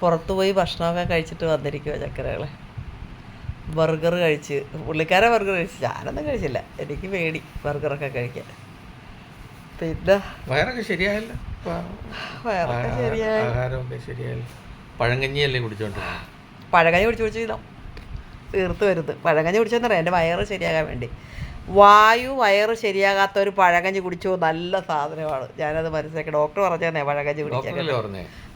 പുറത്തു പോയി ഭക്ഷണമൊക്കെ കഴിച്ചിട്ട് വന്നിരിക്കുക ചക്കരകളെ. ബർഗർ കഴിച്ച് പുള്ളിക്കാരൻ ബർഗർ കഴിച്ച് ഞാനൊന്നും കഴിച്ചില്ല. എനിക്ക് പേടി ബർഗറൊക്കെ കഴിക്കാൻ. പിന്നെ വയറൊക്കെ ശരിയായല്ല? വയറൊക്കെ ശരിയായി. ആഹാരമൊക്കെ ശരിയായല്ലോ പഴങ്കഞ്ഞിയല്ലേ കുടിച്ചോണ്ടിരുന്നത് പഴകഞ്ഞി കുടിച്ച് കുടിച്ച് തീർത്ത് വരുന്നത്. പഴങ്കഞ്ഞി കുടിച്ചെന്നറിയാം എന്റെ വയറ് ശരിയാകാൻ വേണ്ടി. വായു വയറ് ശരിയാകാത്ത ഒരു പഴകഞ്ഞി കുടിച്ചോ നല്ല സാധനമാണ്. ഞാനത് മനസ്സിലാക്കി. ഡോക്ടർ പറഞ്ഞേ പഴകഞ്ഞി കുടിക്കാൻ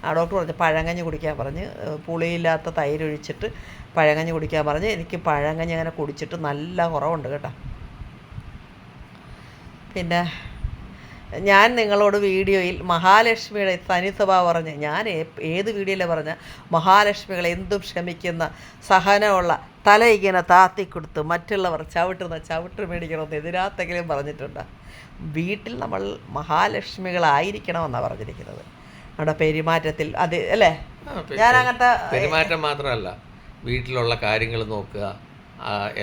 ആ ഡോക്ടർ പറഞ്ഞു പഴങ്കഞ്ഞി കുടിക്കാൻ പറഞ്ഞ് പുളിയില്ലാത്ത തൈര് ഒഴിച്ചിട്ട് പഴങ്കഞ്ഞി കുടിക്കാൻ പറഞ്ഞ് എനിക്ക് പഴങ്കഞ്ഞി അങ്ങനെ കുടിച്ചിട്ട് നല്ല കുറവുണ്ട് കേട്ടോ. പിന്നെ ഞാൻ നിങ്ങളോട് വീഡിയോയിൽ മഹാലക്ഷ്മിയുടെ തനി സ്വഭാവം പറഞ്ഞ് ഞാൻ ഏത് വീഡിയോയിലാണ് പറഞ്ഞ? മഹാലക്ഷ്മികളെ എന്തും ക്ഷമിക്കുന്ന സഹനമുള്ള തല ഇങ്ങനെ താത്തിക്കൊടുത്ത് മറ്റുള്ളവർ ചവിട്ടുന്ന ചവിട്ട് മേടിക്കണമെന്ന് എതിരാത്തെങ്കിലും പറഞ്ഞിട്ടുണ്ട്. വീട്ടിൽ നമ്മൾ മഹാലക്ഷ്മികളായിരിക്കണമെന്നാണ് പറഞ്ഞിരിക്കുന്നത്. നമ്മുടെ പെരുമാറ്റത്തിൽ അത് അല്ലേ? ഞാൻ അങ്ങനത്തെ പെരുമാറ്റം മാത്രമല്ല വീട്ടിലുള്ള കാര്യങ്ങൾ നോക്കുക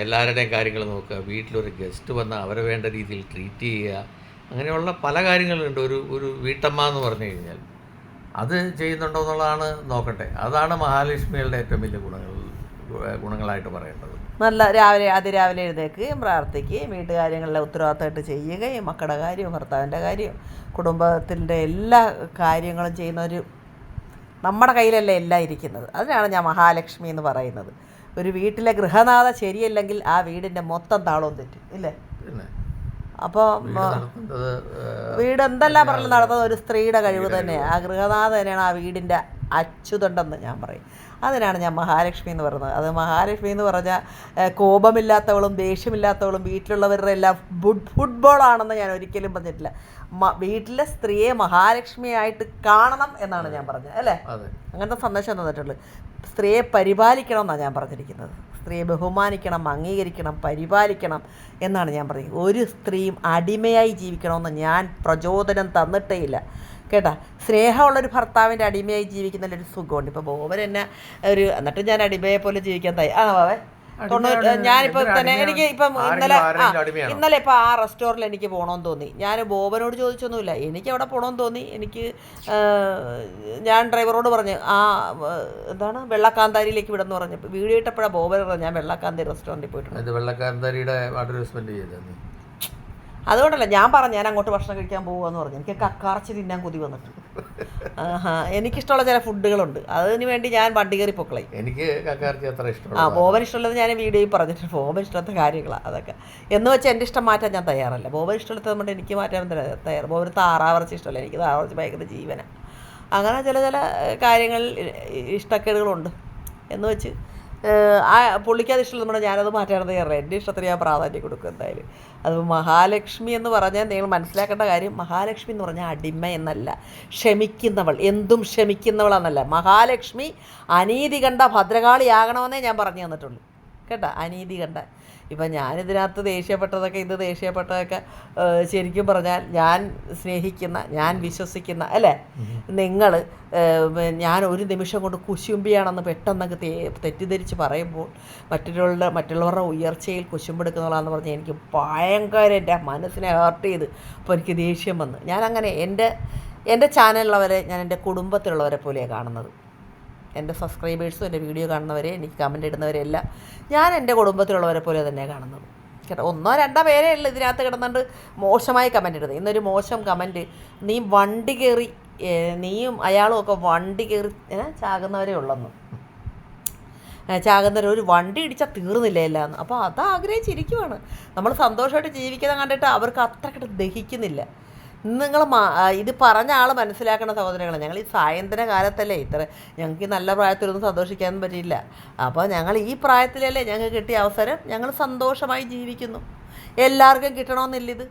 എല്ലാവരുടെയും കാര്യങ്ങൾ നോക്കുക വീട്ടിലൊരു ഗസ്റ്റ് വന്നാൽ അവരെ വേണ്ട രീതിയിൽ ട്രീറ്റ് ചെയ്യുക അങ്ങനെയുള്ള പല കാര്യങ്ങളുണ്ട്. ഒരു ഒരു വീട്ടമ്മ എന്ന് പറഞ്ഞു കഴിഞ്ഞാൽ. അത് ചെയ്യുന്നുണ്ടോ എന്നുള്ളതാണ് നോക്കട്ടെ അതാണ് മഹാലക്ഷ്മികളുടെ ഏറ്റവും വലിയ ഗുണങ്ങൾ. ഗുണങ്ങളായിട്ട് പറയേണ്ടത്. നല്ല രാവിലെ അതിരാവിലെ എഴുന്നേൽക്കുകയും പ്രാർത്ഥിക്കുകയും വീട്ടുകാര്യങ്ങളിലെ ഉത്തരവാദിത്തമായിട്ട് ചെയ്യുകയും മക്കളുടെ കാര്യവും ഭർത്താവിന്റെ കാര്യവും കുടുംബത്തിന്റെ എല്ലാ കാര്യങ്ങളും ചെയ്യുന്ന ഒരു നമ്മുടെ കയ്യിലല്ല എല്ലാം ഇരിക്കുന്നത്. അതിനാണ് ഞാൻ മഹാലക്ഷ്മി എന്ന് പറയുന്നത്. ഒരു വീട്ടിലെ ഗൃഹനാഥ ശരിയല്ലെങ്കിൽ ആ വീടിന്റെ മൊത്തം താളവും തെറ്റും ഇല്ലേ? അപ്പോൾ വീട് എന്തെല്ലാം പറഞ്ഞു നടത്തുന്നത് ഒരു സ്ത്രീയുടെ കഴിവ് തന്നെയാണ് ആ ഗൃഹനാഥ തന്നെയാണ് ആ വീടിന്റെ അച്യുതണ്ടെന്ന് ഞാൻ പറയും. അതിനാണ് ഞാൻ മഹാലക്ഷ്മി എന്ന് പറയുന്നത്. അത് മഹാലക്ഷ്മി എന്ന് പറഞ്ഞാൽ കോപമില്ലാത്തവളും ദേഷ്യമില്ലാത്തവളും വീട്ടിലുള്ളവരുടെ എല്ലാം ഫുഡ് ഫുട്ബോളാണെന്ന് ഞാൻ ഒരിക്കലും പറഞ്ഞിട്ടില്ല. വീട്ടിലെ സ്ത്രീയെ മഹാലക്ഷ്മിയായിട്ട് കാണണം എന്നാണ് ഞാൻ പറഞ്ഞത് അല്ലേ? അങ്ങനത്തെ സന്ദേശം തന്നിട്ടുള്ളൂ. സ്ത്രീയെ പരിപാലിക്കണം എന്നാണ് ഞാൻ പറഞ്ഞിരിക്കുന്നത്. സ്ത്രീയെ ബഹുമാനിക്കണം അംഗീകരിക്കണം പരിപാലിക്കണം എന്നാണ് ഞാൻ പറയുന്നത് ഒരു സ്ത്രീയും അടിമയായി ജീവിക്കണമെന്ന് ഞാൻ പ്രചോദനം തന്നിട്ടേ ഇല്ല. കേട്ടാ? സ്നേഹമുള്ളൊരു ഭർത്താവിന്റെ അടിമയായി ജീവിക്കുന്നതിലൊരു സുഖമുണ്ട്. ഇപ്പോൾ ബോബൻ എന്നെ ഒരു എന്നിട്ട് ഞാൻ അടിമയെ പോലെ ജീവിക്കാൻ തായി ആ ബാബേ തൊണ്ണൂറ് അടിമയാണ്. തന്നെ എനിക്ക് ഇപ്പം ഇന്നലെ? ഇന്നലെ ഇപ്പൊ ആ റെസ്റ്റോറന്റിൽ എനിക്ക് പോകണമെന്ന് തോന്നി. ഞാൻ ബോബനോട് ചോദിച്ചൊന്നുമില്ല. എനിക്ക് അവിടെ പോകണമെന്ന് തോന്നി. എനിക്ക് ഞാൻ ഡ്രൈവറോട് പറഞ്ഞു ആ എന്താണ് വെള്ളക്കാന്താരിയിലേക്ക് വിടെന്ന് പറഞ്ഞു. വീഡിയോ ഇട്ടപ്പോഴാണ് ബോബൻ പറഞ്ഞു ഞാൻ വെള്ളക്കാന്താരി റെസ്റ്റോറന്റിൽ പോയിട്ടുണ്ട്. ഇത് അതുകൊണ്ടല്ല ഞാൻ പറഞ്ഞു ഞാൻ അങ്ങോട്ട് ഭക്ഷണം കഴിക്കാൻ പോകുമെന്ന് പറഞ്ഞു. എനിക്ക് കക്കാർച്ചി തിന്നാൻ കൊതി വന്നിട്ട്. ആഹാ എനിക്കിഷ്ടമുള്ള ചില ഫുഡുകളുണ്ട്. അതിന് വേണ്ടി ഞാൻ വണ്ടി കയറി പൊക്കളെ എനിക്ക് അത്ര ആ ബോബൻ ഇഷ്ടമുള്ളത് ഞാൻ വീഡിയോയിൽ പറഞ്ഞിട്ട് ബോബൻ ഇഷ്ടത്തെ കാര്യങ്ങളാണ് അതൊക്കെ. എന്ന് വെച്ചാൽ എന്റെ ഇഷ്ടം മാറ്റാൻ ഞാൻ തയ്യാറല്ല. ബോബൻ ഇഷ്ടമുള്ളത് കൊണ്ട് എനിക്ക് മാറ്റാൻ തയ്യാറ്. ബോബൻ ബോബന് താറാവറച്ച് ഇഷ്ടമല്ല. എനിക്ക് താറാവറച്ച് ഭയങ്കര ജീവനാണ് അങ്ങനെ ചില ചില കാര്യങ്ങളിൽ ഇഷ്ടക്കേടുകളുണ്ട്. എന്ന് വെച്ച് ആ പുള്ളിക്ക് അത് ഇഷ്ടമുള്ളത് കൊണ്ട് ഞാനത് മാറ്റാണെന്ന് എന്റെ ഇഷ്ടത്തിന് ഞാൻ പ്രാധാന്യം കൊടുക്കും എന്തായാലും. അത് മഹാലക്ഷ്മി എന്ന് പറഞ്ഞാൽ നിങ്ങൾ മനസ്സിലാക്കേണ്ട കാര്യം മഹാലക്ഷ്മി എന്ന് പറഞ്ഞാൽ അടിമ എന്നല്ല ക്ഷമിക്കുന്നവൾ എന്തും ക്ഷമിക്കുന്നവളെന്നല്ല. മഹാലക്ഷ്മി അനീതി കണ്ട ഭദ്രകാളിയാകണമെന്നേ ഞാൻ പറഞ്ഞു തന്നിട്ടുള്ളൂ. കേട്ടോ അനീതി കണ്ട. ഇപ്പം ഞാനിതിനകത്ത് ദേഷ്യപ്പെട്ടതൊക്കെ ഇത് ദേഷ്യപ്പെട്ടതൊക്കെ ശരിക്കും പറഞ്ഞാൽ ഞാൻ സ്നേഹിക്കുന്ന ഞാൻ വിശ്വസിക്കുന്ന അല്ലേ? നിങ്ങൾ ഞാൻ ഒരു നിമിഷം കൊണ്ട് കുശുമ്പിയാണെന്ന് പെട്ടെന്നൊക്കെ തേ തെറ്റിദ്ധരിച്ച് പറയുമ്പോൾ മറ്റുള്ളവരുടെ മറ്റുള്ളവരുടെ ഉയർച്ചയിൽ കുശുമ്പെടുക്കുന്നതാണെന്ന് പറഞ്ഞാൽ എനിക്ക് ഭയങ്കര എന്റെ മനസ്സിനെ ഹേർട്ട് ചെയ്ത് അപ്പോൾ എനിക്ക് ദേഷ്യം വന്ന്. ഞാനങ്ങനെ എന്റെ എന്റെ ചാനലിലുള്ളവരെ ഞാൻ എന്റെ കുടുംബത്തിലുള്ളവരെ പോലെയാണ് കാണുന്നത്. എന്റെ സബ്സ്ക്രൈബേഴ്സും എന്റെ വീഡിയോ കാണുന്നവരെ എനിക്ക് കമന്റ് ഇടുന്നവരെ എല്ലാം ഞാൻ എന്റെ കുടുംബത്തിലുള്ളവരെ പോലെ തന്നെ കാണുന്നത് കേട്ടോ? ഒന്നോ രണ്ടോ പേരേ ഉള്ളൂ ഇതിനകത്ത് കിടന്നുകൊണ്ട് മോശമായി കമന്റ് ഇടുന്നത്. ഇന്നൊരു മോശം കമന്റ് നീ വണ്ടി കയറി നീയും അയാളും ഒക്കെ വണ്ടി കയറി ചാകുന്നവരെ ഉള്ളെന്ന്. ചാകുന്നവർ ഒരു വണ്ടി ഇടിച്ചാൽ തീർന്നില്ല എല്ലാം അപ്പോൾ അത് ആഗ്രഹിച്ചിരിക്കുവാണ്. നമ്മൾ സന്തോഷമായിട്ട് ജീവിക്കുന്ന കണ്ടിട്ട് അവർക്ക് അത്രക്കിട്ട് ദഹിക്കുന്നില്ല. നിങ്ങൾ ഇത് പറഞ്ഞ ആൾ മനസ്സിലാക്കുന്ന സഹോദരങ്ങളെ ഞങ്ങൾ ഈ സായന്തന കാലത്തല്ലേ ഇത്ര ഞങ്ങൾക്ക് ഈ നല്ല പ്രായത്തിലൊന്നും സന്തോഷിക്കാനും പറ്റിയില്ല. അപ്പോൾ ഞങ്ങൾ ഈ പ്രായത്തിലല്ലേ ഞങ്ങൾക്ക് കിട്ടിയ അവസരം ഞങ്ങൾ സന്തോഷമായി ജീവിക്കുന്നു. എല്ലാവർക്കും കിട്ടണമെന്നില്ല ഇത്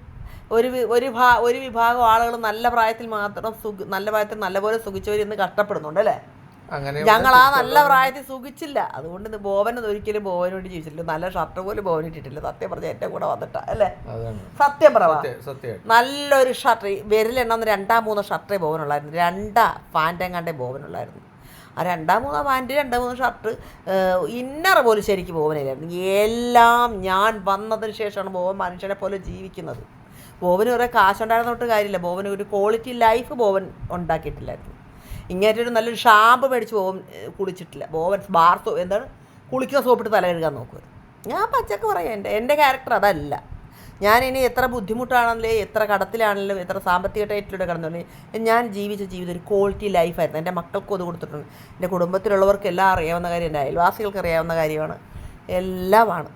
ഒരു ഒരു ഭാ ഒരു വിഭാഗം ആളുകൾ നല്ല പ്രായത്തിൽ മാത്രം സുഖ നല്ല പ്രായത്തിൽ നല്ലപോലെ സുഖിച്ചവരിന്ന് കഷ്ടപ്പെടുന്നുണ്ട് അല്ലേ ഞങ്ങൾ ആ നല്ല പ്രായത്തിൽ സുഖിച്ചില്ല. അതുകൊണ്ട് ഇത് ബോവൻ ഒരിക്കലും ബോവന് വേണ്ടി ജീവിച്ചില്ല നല്ല ഷർട്ട് പോലും ബോവൻ ഇട്ടിട്ടില്ല. സത്യം പറഞ്ഞ എന്റെ കൂടെ വന്നിട്ട അല്ലേ? സത്യം പറ. നല്ലൊരു ഷർട്ട്. വിരലെണ്ണന്ന് രണ്ടാം മൂന്നോ ഷർട്ടേ ബോവനുള്ളായിരുന്നു രണ്ടാ പാന്റും കണ്ടേ ബോവനുള്ളായിരുന്നു ആ രണ്ടാം മൂന്നോ പാന്റ് രണ്ടാം മൂന്നോ ഷർട്ട് ഇന്നർ പോലും ശരിക്കും ബോവനില്ലായിരുന്നു എല്ലാം ഞാൻ വന്നതിന് ശേഷമാണ് ബോവൻ മനുഷ്യനെ പോലെ ജീവിക്കുന്നത്. ബോവന് കുറേ കാശുണ്ടായിരുന്നോട്ട് കാര്യമില്ല. ബോവന് ഒരു ക്വാളിറ്റി ലൈഫ് ബോവൻ ഉണ്ടാക്കിയിട്ടില്ലായിരുന്നു. ഇങ്ങേറ്റൊരു നല്ലൊരു ഷാമ്പ് മേടിച്ച് പോകും കുളിച്ചിട്ടില്ല. ബോവൻ ബാർ സോ എന്താണ്? കുളിക്കുന്ന സോപ്പിട്ട് തല കഴുകാൻ നോക്കുക ഞാൻ പച്ചക്ക് പറയാം എന്റെ എന്റെ ക്യാരക്ടർ അതല്ല. ഞാൻ ഇനി എത്ര ബുദ്ധിമുട്ടാണെങ്കിലും എത്ര കടത്തിലാണെങ്കിലും എത്ര സാമ്പത്തിക ടൈറ്റിലൂടെ കടന്നുണ്ടെങ്കിൽ ഞാൻ ജീവിച്ച ജീവിതം ഒരു ക്വാളിറ്റി ലൈഫായിരുന്നു എന്റെ മക്കൾക്കും അത് കൊടുത്തിട്ടുണ്ട്. എന്റെ കുടുംബത്തിലുള്ളവർക്ക് എല്ലാം അറിയാവുന്ന കാര്യം എന്റെ അയൽവാസികൾക്ക് അറിയാവുന്ന കാര്യമാണ്. എല്ലാമാണ്.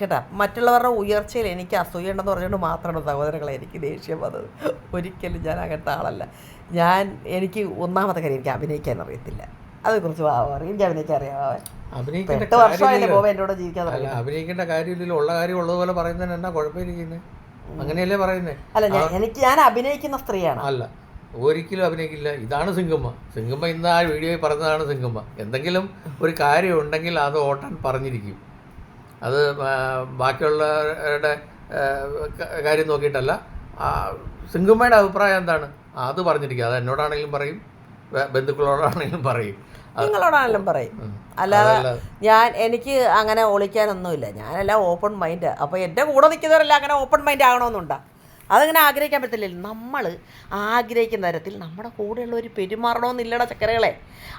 കേട്ടാ? മറ്റുള്ളവരുടെ ഉയർച്ചയിൽ എനിക്ക് അസൂയുണ്ടെന്ന് പറഞ്ഞുകൊണ്ട് മാത്രമാണ് സഹോദരങ്ങളെ എനിക്ക് ദേഷ്യം വന്നത്. ഒരിക്കലും ഞാൻ അങ്ങനത്തെ ആളല്ല. ഞാൻ എനിക്ക് ഒന്നാമത്തെ കാര്യം എനിക്ക് അഭിനയിക്കാൻ അറിയത്തില്ല. അതേക്കുറിച്ച് എനിക്ക് അഭിനയിക്കാൻ അറിയാം അഭിനയിക്കേണ്ട എട്ട് വർഷമായില്ലേ ബോബ എന്റെ കൂടെ ജീവിക്കാൻ അഭിനയിക്കേണ്ട കാര്യമില്ലല്ലോ. ഉള്ള കാര്യം ഉള്ളതുപോലെ പറയുന്നതിന് എന്നാ കുഴപ്പമിരിക്കുന്നത് അങ്ങനെയല്ലേ പറയുന്നത് അല്ല എനിക്ക് ഞാൻ അഭിനയിക്കുന്ന സ്ത്രീയാണ്. അല്ല ഒരിക്കലും അഭിനയിക്കില്ല. ഇതാണ് സിംഗമ്മ. സിംഗമ്മ ഇന്ന് ആ വീഡിയോയിൽ പറഞ്ഞതാണ് സിംഗമ്മ. എന്തെങ്കിലും ഒരു കാര്യം ഉണ്ടെങ്കിൽ അത് ഓട്ടാൻ പറഞ്ഞിരിക്കും. അത് ബാക്കിയുള്ളവരുടെ കാര്യം നോക്കിയിട്ടല്ല. സിംഗമ്മയുടെ അഭിപ്രായം എന്താണ്? അത് പറഞ്ഞിരിക്കുക. അത് എന്നോടാണെങ്കിലും പറയും. ബന്ധുക്കളോടാണെങ്കിലും പറയും. നിങ്ങളോടാണെങ്കിലും പറയും. അല്ലാതെ ഞാൻ എനിക്ക് അങ്ങനെ ഒളിക്കാനൊന്നുമില്ല. ഞാനല്ല ഓപ്പൺ മൈൻഡ് അപ്പോൾ എന്റെ കൂടെ നിൽക്കുന്നവരല്ല അങ്ങനെ ഓപ്പൺ മൈൻഡ് ആകണമെന്നുണ്ടാ? അതങ്ങനെ ആഗ്രഹിക്കാൻ പറ്റത്തില്ല. നമ്മൾ ആഗ്രഹിക്കുന്ന തരത്തിൽ നമ്മുടെ കൂടെയുള്ളവർ പെരുമാറണമെന്നില്ലട ചക്കരകളെ.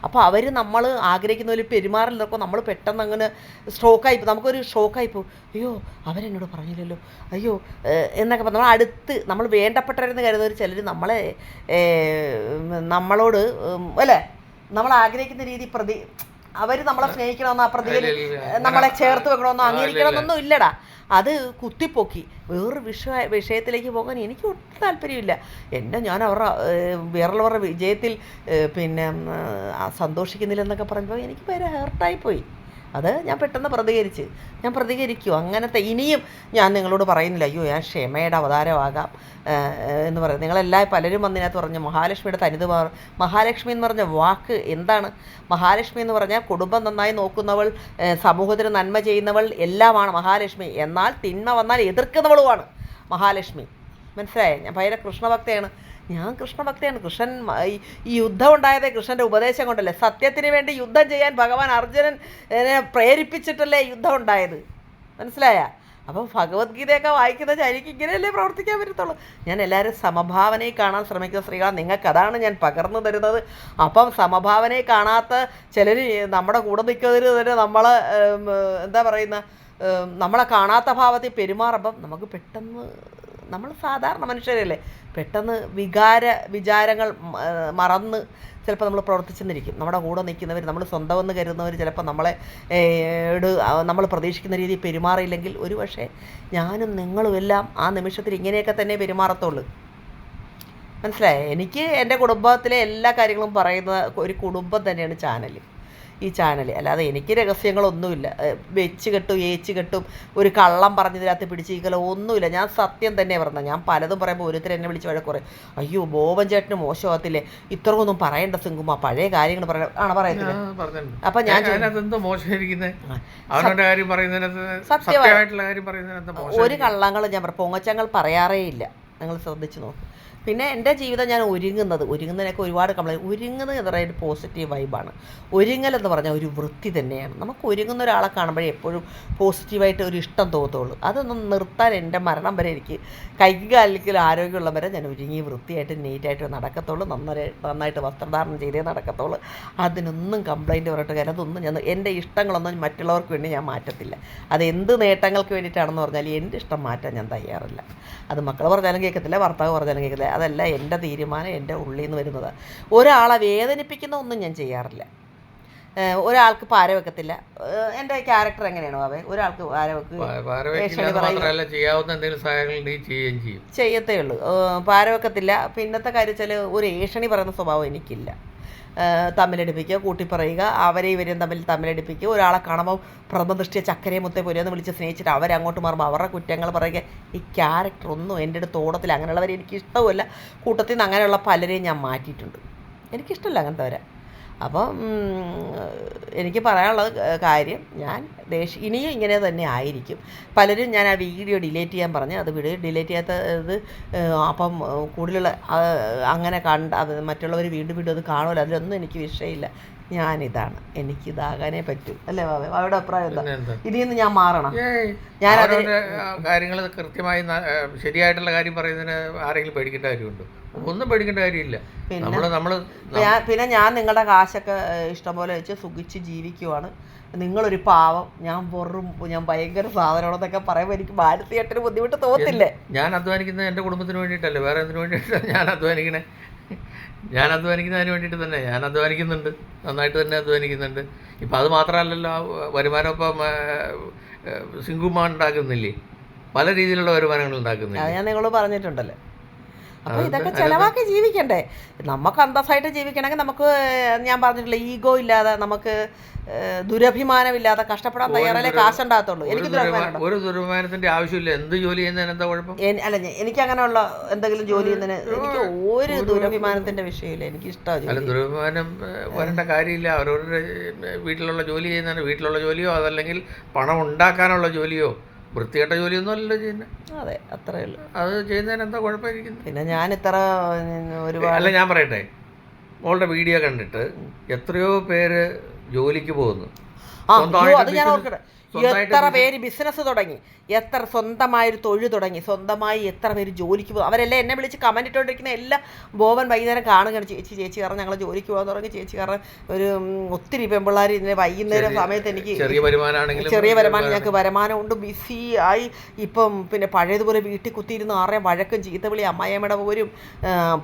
അപ്പോൾ അവർ നമ്മൾ ആഗ്രഹിക്കുന്ന ഒരു പെരുമാറിൽ നമ്മൾ പെട്ടെന്ന് അങ്ങനെ സ്ട്രോക്കായി പോകും നമുക്കൊരു ഷോക്കായി പോകും അയ്യോ അവരെന്നോട് പറഞ്ഞില്ലല്ലോ. അയ്യോ എന്നൊക്കെ നമ്മൾ അടുത്ത് നമ്മൾ വേണ്ടപ്പെട്ടവരെന്ന് കരുതുന്നവർ ചിലർ നമ്മളെ നമ്മളോട് അല്ലേ? നമ്മൾ ആഗ്രഹിക്കുന്ന രീതി പ്രതി അവർ നമ്മളെ സ്നേഹിക്കണമെന്നോ ഇല്ല. നമ്മളെ ചേർത്ത് വെക്കണമെന്നോ അംഗീകരിക്കണമെന്നൊന്നും ഇല്ലടാ. അത് കുത്തിപ്പൊക്കി. വേറൊരു വിഷയ വിഷയത്തിലേക്ക് പോകാൻ എനിക്ക് ഒട്ടും താല്പര്യമില്ല. എന്റെ ഞാൻ അവരുടെ വേറുള്ളവരുടെ വിജയത്തിൽ പിന്നെ സന്തോഷിക്കുന്നില്ല എന്നൊക്കെ സന്തോഷിക്കുന്നില്ലെന്നൊക്കെ പറയുമ്പോൾ എനിക്ക് ഭയങ്കര ഹേർട്ടായിപ്പോയി അത് ഞാൻ പെട്ടെന്ന് പ്രതികരിച്ച്. ഞാൻ പ്രതികരിക്കും. അങ്ങനത്തെ ഇനിയും ഞാൻ നിങ്ങളോട് പറയുന്നില്ല. അയ്യോ ഞാൻ ക്ഷമയുടെ അവതാരമാകാം. എന്ന് പറയും. നിങ്ങളെല്ലാം പലരും വന്നതിനകത്ത് പറഞ്ഞു മഹാലക്ഷ്മിയുടെ തനിത് മഹാലക്ഷ്മി എന്ന് പറഞ്ഞ വാക്ക് എന്താണ്? മഹാലക്ഷ്മി എന്ന് പറഞ്ഞാൽ കുടുംബം നന്നായി നോക്കുന്നവൾ സമൂഹത്തിന് നന്മ ചെയ്യുന്നവൾ എല്ലാമാണ് മഹാലക്ഷ്മി. എന്നാൽ തിന്മ വന്നാൽ എതിർക്കുന്നവളുമാണ് മഹാലക്ഷ്മി. മനസ്സിലായേ? ഞാൻ ഭയങ്കര കൃഷ്ണഭക്തയാണ്. ഞാൻ കൃഷ്ണഭക്തയാണ്. കൃഷ്ണൻ ഈ- യുദ്ധം ഉണ്ടായതേ കൃഷ്ണന്റെ ഉപദേശം കൊണ്ടല്ലേ? സത്യത്തിന് വേണ്ടി യുദ്ധം ചെയ്യാൻ ഭഗവാൻ അർജുനൻ പ്രേരിപ്പിച്ചിട്ടല്ലേ യുദ്ധം ഉണ്ടായത്? മനസ്സിലായ? അപ്പം ഭഗവത്ഗീതയൊക്കെ വായിക്കുന്ന എനിക്ക് ഇങ്ങനെയല്ലേ പ്രവർത്തിക്കാൻ പറ്റത്തുള്ളൂ? ഞാൻ എല്ലാവരും സമഭാവനയെ കാണാൻ ശ്രമിക്കുന്ന സ്ത്രീകളാണ് നിങ്ങൾക്ക് അതാണ് ഞാൻ പകർന്നു തരുന്നത്. അപ്പം സമഭാവനയെ കാണാത്ത ചിലർ നമ്മുടെ കൂടെ നിൽക്കുന്നവർ നമ്മൾ എന്താ പറയുന്ന നമ്മളെ കാണാത്ത ഭാവത്തിൽ പെരുമാറുമ്പം നമുക്ക് പെട്ടെന്ന് നമ്മൾ സാധാരണ മനുഷ്യരല്ലേ? പെട്ടെന്ന് വികാര വിചാരങ്ങൾ മറന്ന് ചിലപ്പോൾ നമ്മൾ പ്രവർത്തിച്ചെന്നിരിക്കും. നമ്മുടെ കൂടെ നിൽക്കുന്നവർ നമ്മൾ സ്വന്തമെന്ന് കരുതുന്നവർ ചിലപ്പോൾ നമ്മളെ നമ്മൾ പ്രതീക്ഷിക്കുന്ന രീതിയിൽ പെരുമാറിയില്ലെങ്കിൽ ഒരു പക്ഷേ ഞാനും നിങ്ങളും എല്ലാം ആ നിമിഷത്തിൽ ഇങ്ങനെയൊക്കെ തന്നെ പെരുമാറത്തുള്ളൂ. മനസ്സിലായേ? എനിക്ക് എന്റെ കുടുംബത്തിലെ എല്ലാ കാര്യങ്ങളും പറയുന്ന ഒരു കുടുംബം തന്നെയാണ് ചാനൽ ഈ ചാനൽ അല്ലാതെ എനിക്ക് രഹസ്യങ്ങളൊന്നുമില്ല. വെച്ച് കെട്ടും ഏച്ച് കെട്ടും ഒരു കള്ളം പറഞ്ഞതിനകത്ത് പിടിച്ചിരിക്കലോ ഒന്നുമില്ല. ഞാൻ സത്യം തന്നെ പറഞ്ഞത്. ഞാൻ പലതും പറയുമ്പോൾ ഓരോരുത്തർ എന്നെ വിളിച്ച് വഴക്കുറേ അയ്യോ ബോബൻ ചേട്ടന് മോശമാകത്തില്ലേ? ഇത്രയൊന്നും പറയണ്ട സിംഗുമ്മ. പഴയ കാര്യങ്ങൾ പറയ ആണ് പറയത്തില്ല? അപ്പം ഞാൻ. സത്യമായിട്ടുള്ള ഒരു കള്ളങ്ങളും ഞാൻ പറ പൊങ്ങച്ചങ്ങൾ പറയാറേ ഇല്ല നിങ്ങൾ ശ്രദ്ധിച്ചു നോക്കും. പിന്നെ എന്റെ ജീവിതം ഞാൻ ഒരുങ്ങുന്നത് ഒരുങ്ങുന്നതിനൊക്കെ ഒരുപാട് കംപ്ലൈന്റ് ഒരുങ്ങുന്നത് എന്ന് പറയുന്നത് പോസിറ്റീവ് വൈബാണ് ഒരുങ്ങൽ എന്ന് പറഞ്ഞാൽ ഒരു വൃത്തി തന്നെയാണ്. നമുക്ക് ഒരുങ്ങുന്ന ഒരാളെ കാണുമ്പോഴേ എപ്പോഴും പോസിറ്റീവായിട്ട് ഒരു ഇഷ്ടം തോന്നത്തുള്ളൂ. അതൊന്നും നിർത്താൻ എന്റെ മരണം വരെ എനിക്ക് കൈകാലിക്കൽ ആരോഗ്യമുള്ള വരെ ഞാൻ ഒരുങ്ങി വൃത്തിയായിട്ട് നീറ്റായിട്ട് നടക്കത്തുള്ളൂ. നന്നായി നന്നായിട്ട് വസ്ത്രധാരണം ചെയ്തേ നടക്കത്തുള്ളൂ. അതിനൊന്നും കംപ്ലൈന്റ് പറഞ്ഞിട്ട് കാര്യം അതൊന്നും ഞാൻ എന്റെ ഇഷ്ടങ്ങളൊന്നും മറ്റുള്ളവർക്ക് വേണ്ടി ഞാൻ മാറ്റത്തില്ല. അത് എന്ത് നേട്ടങ്ങൾക്ക് വേണ്ടിയിട്ടാണെന്ന് പറഞ്ഞാൽ എന്റെ ഇഷ്ടം മാറ്റാൻ ഞാൻ തയ്യാറില്ല. അത് മക്കൾ പറഞ്ഞാലും കേൾക്കത്തില്ല ഭർത്താവ് പറഞ്ഞാലും കേൾക്കത്തില്ല. അതല്ല എന്റെ തീരുമാനം എന്റെ ഉള്ളിൽ നിന്ന് വരുന്നത്. ഒരാളെ വേദനിപ്പിക്കുന്ന ഒന്നും ഞാൻ ചെയ്യാറില്ല. ഒരാൾക്ക് പാര വെക്കത്തില്ല. എന്റെ ക്യാരക്ടർ എങ്ങനെയാണോ അവ ഒരാൾക്ക് പാര വെക്കുകയും ചെയ്യത്തേ ഉള്ളൂ. പാര വെക്കത്തില്ല. പിന്നത്തെ കാര്യം വെച്ചാൽ ഒരു ഏഷണി പറയുന്ന സ്വഭാവം എനിക്കില്ല. തമ്മിലടിപ്പിക്കുക കൂട്ടിപ്പറയുക അവരെ ഇവരെയും തമ്മിൽ തമ്മിലടിപ്പിക്കുക. ഒരാളെ കാണുമ്പോൾ പ്രഥമദൃഷ്ടിയ ചക്കരയെ മുത്തേ പുരയെന്ന് വിളിച്ച് സ്നേഹിച്ചിട്ട് അവരങ്ങോട്ട് മാറുമ്പോൾ അവരുടെ കുറ്റങ്ങൾ പറയുക. ഈ ക്യാരക്ടർ ഒന്നും എന്റെ അടുത്ത് ഓടത്തിൽ അങ്ങനെയുള്ളവരെ എനിക്ക് ഇഷ്ടവുമല്ല കൂട്ടത്തിൽ നിന്ന് അങ്ങനെയുള്ള പലരെയും ഞാൻ മാറ്റിയിട്ടുണ്ട്. എനിക്കിഷ്ടമല്ല അങ്ങനത്തെ അപ്പം ഉം, എനിക്ക് പറയാനുള്ള കാര്യം ഞാൻ ദേശ ഇനിയും ഇങ്ങനെ തന്നെ ആയിരിക്കും. പലരും ഞാൻ ആ വീഡിയോ ഡിലീറ്റ് ചെയ്യാൻ പറഞ്ഞു. അത് വീഡിയോ ഡിലീറ്റ് ചെയ്യാത്തത് അപ്പം കൂടുതലുള്ള അങ്ങനെ കണ്ട് അത് മറ്റുള്ളവർ വീണ്ടും വീണ്ടും അത് കാണുമല്ലോ. അതിലൊന്നും എനിക്ക് വിഷയമില്ല. ഞാനിതാണ്. എനിക്കിതാകാനേ പറ്റൂ. അല്ലേ ബാബേ? അവിടെ അഭിപ്രായം എന്താ? ഇതിൽ നിന്ന് ഞാൻ മാറണം. ഞാൻ കാര്യങ്ങൾ കൃത്യമായി ശരിയായിട്ടുള്ള കാര്യം പറയുന്നതിന് ആരെങ്കിലും പേടിക്കേണ്ട കാര്യമുണ്ടോ? ഒന്നും പേടിക്കേണ്ട കാര്യമില്ല. നമ്മൾ ഞാൻ പിന്നെ ഞാൻ നിങ്ങളുടെ കാശൊക്കെ ഇഷ്ടം ഇഷ്ടംപോലെ വെച്ച് സുഖിച്ച് ജീവിക്കുവാണ്. നിങ്ങളൊരു പാവം. ഞാൻ വെറും ഞാൻ ഭയങ്കര സാധനമാണെന്നൊക്കെ പറയുമ്പോൾ എനിക്ക് മാനസികമായിട്ടൊരു ബുദ്ധിമുട്ട് തോന്നില്ലേ? ഞാൻ അധ്വാനിക്കുന്നത് എന്റെ കുടുംബത്തിന് വേണ്ടിയിട്ടല്ലേ? വേറെ എന്തിനു വേണ്ടിയിട്ടാണ് ഞാൻ അധ്വാനിക്കണേ? ഞാൻ അധ്വാനിക്കുന്നതിന് വേണ്ടിയിട്ട് തന്നെ. ഞാൻ അധ്വാനിക്കുന്നുണ്ട് നന്നായിട്ട് തന്നെ അധ്വാനിക്കുന്നുണ്ട് ഇപ്പം അത് മാത്രമല്ലല്ലോ വരുമാനം ഇപ്പം സിംഗുമാൻ ഉണ്ടാക്കുന്നില്ലേ? പല രീതിയിലുള്ള വരുമാനങ്ങൾ ഉണ്ടാക്കുന്നില്ല? ഞാൻ നിങ്ങളോട് പറഞ്ഞിട്ടുണ്ടല്ലോ. അപ്പോൾ ഇതൊക്കെ ചിലവാക്കി ജീവിക്കണ്ടേ? നമുക്ക് അന്തസ്സായിട്ട് ജീവിക്കണമെങ്കിൽ നമുക്ക് ഞാൻ പറഞ്ഞിട്ടില്ല ഈഗോ ഇല്ലാതെ നമുക്ക് ദുരഭിമാനമില്ലാതെ കഷ്ടപ്പെടാൻ തയ്യാറല്ലേ? കാശുണ്ടാകത്തുള്ളൂ എനിക്ക് ഒരു ദുരഭിമാനത്തിന്റെ ആവശ്യമില്ല. എന്ത് ജോലി ചെയ്യുന്നതിന് എന്താ കുഴപ്പം? അല്ല എനിക്ക് അങ്ങനെയുള്ള എന്തെങ്കിലും ജോലി ചെയ്യുന്നതിന് എനിക്ക് ഒരു ദുരഭിമാനത്തിന്റെ വിഷയമില്ല. എനിക്ക് ഇഷ്ടമാണ് ദുരഭിമാനം വരേണ്ട കാര്യമില്ല. അവരവരുടെ വീട്ടിലുള്ള ജോലി ചെയ്യുന്നതിന് വീട്ടിലുള്ള ജോലിയോ അതല്ലെങ്കിൽ പണം ഉണ്ടാക്കാനുള്ള ജോലിയോ വൃത്തികെട്ട ജോലിയൊന്നും അല്ലല്ലോ ചെയ്യുന്നത് അതെ അത്രേ ഉള്ളൂ. അത് ചെയ്യുന്നതിന് എന്താ കുഴപ്പമായിരിക്കുന്നത്? പിന്നെ ഞാൻ ഇത്ര ഒരു ഒരുപാട് അല്ല ഞാൻ പറയട്ടെ. മോളുടെ വീഡിയോ കണ്ടിട്ട് എത്രയോ പേര് ജോലിക്ക് പോകുന്നു. ആ അയ്യോ, അത് ഞാൻ ഓർക്കട്ടെ. എത്ര പേര് ബിസിനസ് തുടങ്ങി? എത്ര സ്വന്തമായൊരു തൊഴിൽ തുടങ്ങി? സ്വന്തമായി എത്ര പേര് ജോലിക്ക് പോകും അവരെല്ലാം എന്നെ വിളിച്ച് കമന്റ് ഇട്ടുകൊണ്ടിരിക്കുന്ന എല്ലാ ബോവൻ വൈകുന്നേരം കാണുകയാണ് ചേച്ചി ചേച്ചി കാരണം ഞങ്ങൾ ജോലിക്ക് പോകാൻ തുടങ്ങി ചേച്ചി കാരണം ഒരു ഒത്തിരി പെമ്പിള്ളാർ ഇതിനെ വൈകുന്നേരം സമയത്ത് എനിക്ക് ചെറിയ വരുമാനം ചെറിയ വരുമാനം ഞങ്ങൾക്ക് വരുമാനമുണ്ട്. ബിസി ആയി ഇപ്പം പിന്നെ പഴയതുപോലെ വീട്ടിൽ കുത്തിയിരുന്ന് ആറേം വഴക്കും ചീത്തവിളി അമ്മായിയമ്മയുടെ പോരും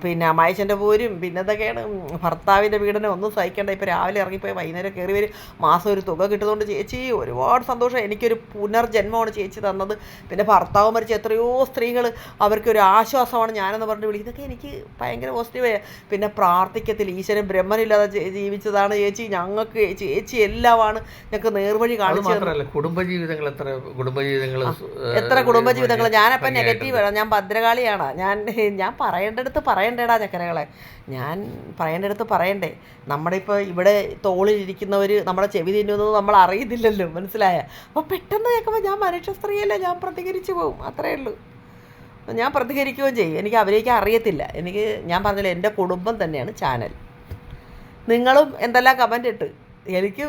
പിന്നെ അമ്മായിച്ചന്റെ പോരും പിന്നെ എന്തൊക്കെയാണ്? ഉം, ഭർത്താവിന്റെ വീടിനെ ഒന്നും സഹിക്കേണ്ട. ഇപ്പോൾ രാവിലെ ഇറങ്ങിപ്പോയി വൈകുന്നേരം കയറി വരും. മാസം ഒരു തുക കിട്ടുന്നതുകൊണ്ട് ചേച്ചി ഒരുപാട് സന്തോഷം. എനിക്കൊരു പുനർജന്മമാണ് ചേച്ചി തന്നത്. പിന്നെ ഭർത്താവ് മരിച്ച എത്രയോ സ്ത്രീകൾ അവർക്കൊരു ആശ്വാസമാണ് ഞാനെന്ന് പറഞ്ഞ് വിളിക്കുന്നതൊക്കെ എനിക്ക് ഭയങ്കര പോസിറ്റീവായി പിന്നെ പ്രാർത്ഥിക്കത്തിൽ ഈശ്വരൻ ബ്രഹ്മനില്ലാതെ ജീവിച്ചതാണ് ചേച്ചി. ഞങ്ങൾക്ക് ചേച്ചി എല്ലാമാണ് ഞങ്ങൾക്ക് നേർവഴി കാണിച്ചു കുടുംബജീവിതങ്ങൾ എത്ര കുടുംബജീവിതങ്ങൾ എത്ര കുടുംബജീവിതങ്ങൾ? ഞാനപ്പം നെഗറ്റീവാണ് ഞാൻ ഭദ്രകാളിയാണ്. ഞാൻ ഞാൻ പറയേണ്ടടുത്ത് പറയണ്ടേടാ ചക്കരകളെ. ഞാൻ പറയേണ്ടടുത്ത് പറയണ്ടേ. നമ്മുടെ ഇപ്പോൾ ഇവിടെ തോളിലിരിക്കുന്നവർ നമ്മുടെ ചെവി തിന്നുന്നത് നമ്മൾ അറിയുന്നില്ലല്ലോ മനസ്സിലായ? അപ്പോൾ പെട്ടെന്ന് കേൾക്കുമ്പോൾ ഞാൻ മനുഷ്യ സ്ത്രീയല്ല ഞാൻ പ്രതികരിച്ചു പോകും അത്രയേ ഉള്ളൂ. ഞാൻ പ്രതികരിക്കുകയും ചെയ്യും. എനിക്ക് അവരേക്ക് അറിയത്തില്ല. എനിക്ക് ഞാൻ പറഞ്ഞില്ല എന്റെ കുടുംബം തന്നെയാണ് ചാനൽ. നിങ്ങളും എന്തെല്ലാം കമന്റ് ഇട്ട്? എനിക്ക്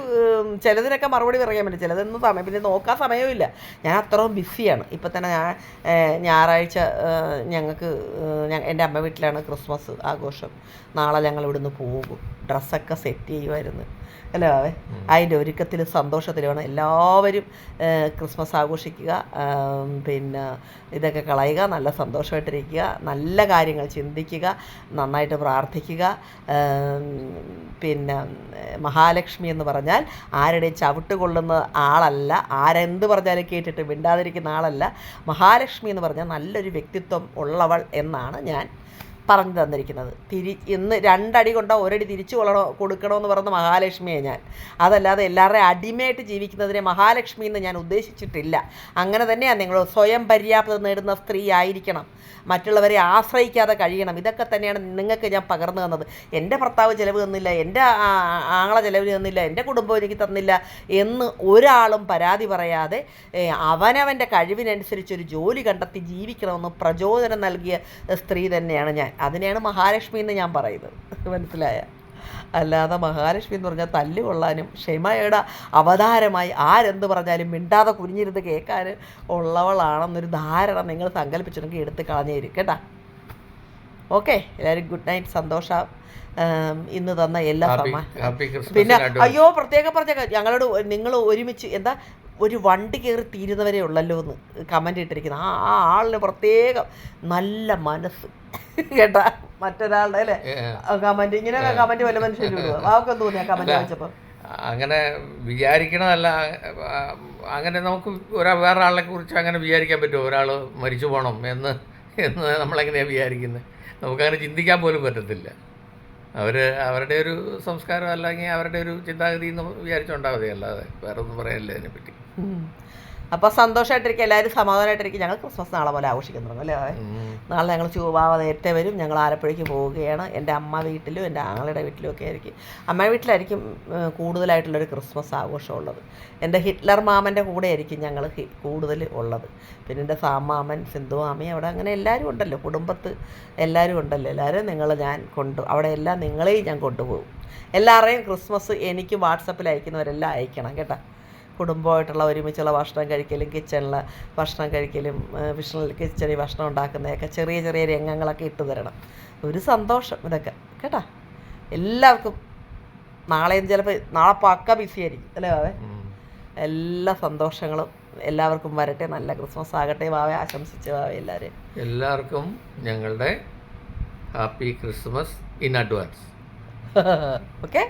ചിലതിനൊക്കെ മറുപടി പറയാൻ പറ്റും. ചിലതൊന്നും സമയം പിന്നെ നോക്കാൻ സമയമില്ല ഞാൻ അത്രയും ബിസിയാണ്. ഇപ്പം തന്നെ ഞാൻ ഞായറാഴ്ച ഞങ്ങൾക്ക് എന്റെ അമ്മ വീട്ടിലാണ് ക്രിസ്മസ് ആഘോഷം. നാളെ ഞങ്ങൾ ഇവിടുന്ന് പോകും. ഡ്രസ്സൊക്കെ സെറ്റ് ചെയ്യുമായിരുന്നു. അല്ലേ ബാവേ അതിന്റെ ഒരുക്കത്തിൽ സന്തോഷത്തിലാണ് എല്ലാവരും ക്രിസ്മസ് ആഘോഷിക്കുക പിന്നെ ഇതൊക്കെ കളയുക നല്ല സന്തോഷമായിട്ടിരിക്കുക നല്ല കാര്യങ്ങൾ ചിന്തിക്കുക നന്നായിട്ട് പ്രാർത്ഥിക്കുക പിന്നെ ഏഹ്, മഹാലക്ഷ്മി എന്ന് പറഞ്ഞാൽ ആരുടെയും ചവിട്ട് കൊള്ളുന്ന ആളല്ല. ആരെന്ത് പറഞ്ഞാലും കേട്ടിട്ട് മിണ്ടാതിരിക്കുന്ന ആളല്ല. മഹാലക്ഷ്മി എന്ന് പറഞ്ഞാൽ നല്ലൊരു വ്യക്തിത്വം ഉള്ളവൾ എന്നാണ് ഞാൻ പറഞ്ഞു തന്നിരിക്കുന്നത്. തിരി ഇന്ന് രണ്ടടി കൊണ്ടോ ഒരടി തിരിച്ചു കൊള്ളണോ കൊടുക്കണമെന്ന് പറഞ്ഞ മഹാലക്ഷ്മിയെ ഞാൻ. അതല്ലാതെ എല്ലാവരുടെയും അടിമയായിട്ട് ജീവിക്കുന്നതിനെ മഹാലക്ഷ്മി എന്ന് ഞാൻ ഉദ്ദേശിച്ചിട്ടില്ല. അങ്ങനെ തന്നെയാണ് നിങ്ങൾ സ്വയം പര്യാപ്തത നേടുന്ന സ്ത്രീ ആയിരിക്കണം. മറ്റുള്ളവരെ ആശ്രയിക്കാതെ കഴിയണം. ഇതൊക്കെ തന്നെയാണ് നിങ്ങൾക്ക് ഞാൻ പകർന്നു തന്നത്. എന്റെ ഭർത്താവ് ചിലവ് തന്നില്ല എന്റെ ആങ്ങളെ ചിലവ് തന്നില്ല എന്റെ കുടുംബം എനിക്ക് തന്നില്ല എന്ന് ഒരാളും പരാതി പറയാതെ അവനവന്റെ കഴിവിനനുസരിച്ച് ഒരു ജോലി കണ്ടെത്തി ജീവിക്കണമെന്ന് പ്രചോദനം നൽകിയ സ്ത്രീ തന്നെയാണ് ഞാൻ. അതിനെയാണ് മഹാലക്ഷ്മി എന്ന് ഞാൻ പറയുന്നത്. മനസ്സിലായ? അല്ലാതെ മഹാലക്ഷ്മി എന്ന് പറഞ്ഞാൽ തല്ല് കൊള്ളാനും ക്ഷമയുടെ അവതാരമായി ആരെന്ത് പറഞ്ഞാലും മിണ്ടാതെ കുനിഞ്ഞിരുന്ന് കേൾക്കാൻ ഉള്ളവളാണെന്നൊരു ധാരണ നിങ്ങൾ സങ്കല്പിച്ചിട്ടുണ്ടെങ്കിൽ എടുത്ത് കളഞ്ഞേരും കേട്ടാ? ഓക്കെ എല്ലാവരും ഗുഡ് നൈറ്റ് സന്തോഷം. ഇന്ന് തന്ന എല്ലാ സമ്മാനം. പിന്നെ അയ്യോ പ്രത്യേകം പറഞ്ഞ ഞങ്ങളോട് നിങ്ങൾ ഒരുമിച്ച് എന്താ ഒരു വണ്ടി കയറി തീരുന്നവരെ ഉള്ളല്ലോ എന്ന് കമന്റ് ഇട്ടിരിക്കുന്നത് ആ ആ ആളിന് പ്രത്യേകം നല്ല മനസ്സ് കേട്ടാ? മറ്റൊരാളുടെ അല്ലേ? കമന്റ് ഇങ്ങനെ കമന്റ് വല്ല മനുഷ്യൻ അതൊക്കെ തോന്നിയാ തോന്നിയ കമന്റ് വായിച്ചപ്പോൾ അങ്ങനെ വിചാരിക്കണതല്ല അങ്ങനെ നമുക്ക് ഒരാ വേറെ ആളെ കുറിച്ച് അങ്ങനെ വിചാരിക്കാൻ പറ്റുമോ? ഒരാൾ മരിച്ചു പോകണം എന്ന് എന്ന് നമ്മളെങ്ങനെയാണ് വിചാരിക്കുന്നത് നമുക്കങ്ങനെ ചിന്തിക്കാൻ പോലും പറ്റത്തില്ല. അവർ അവരുടെ ഒരു സംസ്കാരം അല്ലെങ്കിൽ അവരുടെ ഒരു ചിന്താഗതി എന്ന് വിചാരിച്ചുകൊണ്ടാൽ മതി അല്ലാതെ വേറെ ഒന്നും പറയാനില്ല അതിനെപ്പറ്റി അപ്പോൾ സന്തോഷമായിട്ടിരിക്കും എല്ലാവരും സമാധാനമായിട്ടിരിക്കും. ഞങ്ങൾ ക്രിസ്മസ് നാളെ പോലെ ആഘോഷിക്കാൻ തുടങ്ങും അല്ലേ നാളെ ഞങ്ങൾ ചുവാവ നേരത്തെ വരും. ഞങ്ങൾ ആലപ്പുഴയ്ക്ക് പോവുകയാണ്. എന്റെ അമ്മ വീട്ടിലും എന്റെ ആങ്ങളുടെ വീട്ടിലും ഒക്കെ ആയിരിക്കും. അമ്മ വീട്ടിലായിരിക്കും കൂടുതലായിട്ടുള്ളൊരു ക്രിസ്മസ് ആഘോഷമുള്ളത് എന്റെ ഹിറ്റ്ലർ മാമന്റെ കൂടെ ആയിരിക്കും ഞങ്ങൾ കൂടുതൽ ഉള്ളത്. പിന്നെ എന്റെ സാമാമൻ സിന്ധു മാമി അവിടെ അങ്ങനെ എല്ലാവരും ഉണ്ടല്ലോ. കുടുംബത്ത് എല്ലാവരും ഉണ്ടല്ലോ. എല്ലാവരും നിങ്ങൾ ഞാൻ കൊണ്ടു അവിടെ എല്ലാം നിങ്ങളെയും ഞാൻ കൊണ്ടുപോകും. എല്ലാവരെയും ക്രിസ്മസ് എനിക്ക് വാട്സപ്പിൽ അയക്കുന്നവരെല്ലാം അയക്കണം കേട്ടോ. കുടുംബമായിട്ടുള്ള ഒരുമിച്ചുള്ള ഭക്ഷണം കഴിക്കലും കിച്ചണിലെ ഭക്ഷണം കഴിക്കലും വിഷ്ണു കിച്ചണിൽ ഭക്ഷണം ഉണ്ടാക്കുന്നതൊക്കെ ചെറിയ ചെറിയ രംഗങ്ങളൊക്കെ ഇട്ടു തരണം. ഒരു സന്തോഷം ഇതൊക്കെ കേട്ടാ? എല്ലാവർക്കും നാളെയും ചിലപ്പോൾ നാളെ പക്ക ബിസി ആയിരിക്കും അല്ലേ ബാവേ? എല്ലാ സന്തോഷങ്ങളും എല്ലാവർക്കും വരട്ടെ നല്ല ക്രിസ്മസ് ആകട്ടെ ബാവെ ആശംസിച്ച് ബാവെ എല്ലാവരെയും എല്ലാവർക്കും ഞങ്ങളുടെ happy Christmas in advance. Okay